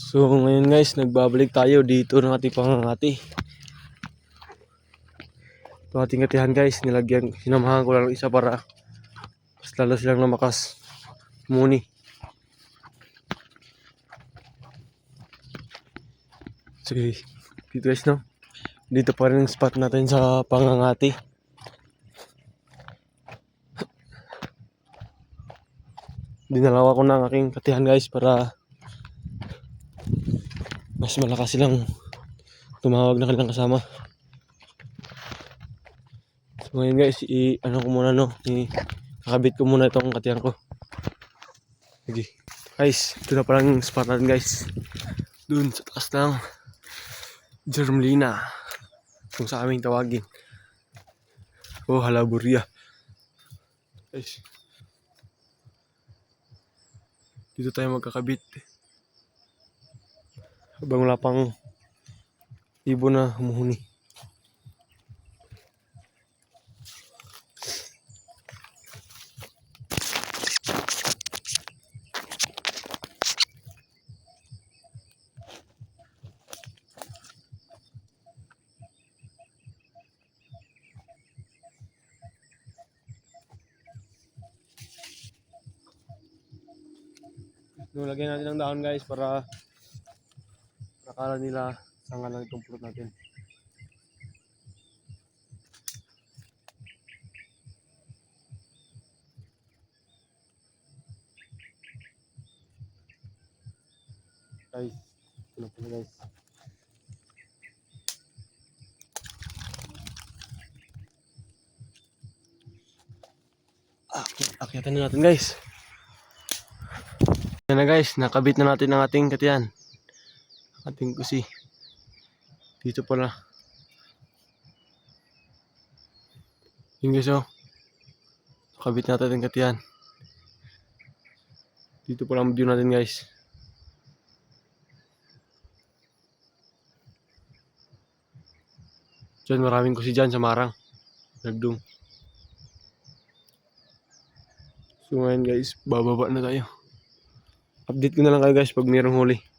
So ngayon guys, nagbabalik tayo dito ng ating pangangati. Ito ating katihan guys, nilagyan, sinamahan ko lang ng isa para mas lalo silang namakas. Muni. Sige, dito guys no. Dito pa rin ang spot natin sa pangangati. Dinalawa ko na ang aking katihan guys para mas malakas silang tumawag na kanilang kasama. So ngayon guys, i ano ko muna no, i kakabit ko muna itong katihan ko. Sige. Guys, ito na palang spot natin guys. Doon sa taas ng Germlina. Kung sa aming tawagin. Oh, halaburia. Guys. Dito tayo magkakabit. Habang wala pang ibon na humuhuni. So, lagyan natin ng dahon guys para akala nila sanga lang itong fruit natin. Guys, ito na pala guys. Akit, akitan na natin guys. Yan na guys, nakabit na natin ang ating katiyan. Ating kusi. Dito pala. Yun guys oh. Nakabit natin ang katiyan. Dito pala ang view natin guys. Diyan maraming kusi dyan sa Marang. Nagdung. So ngayon guys, bababa na tayo. Update ko na lang kayo guys pag mayroong huli.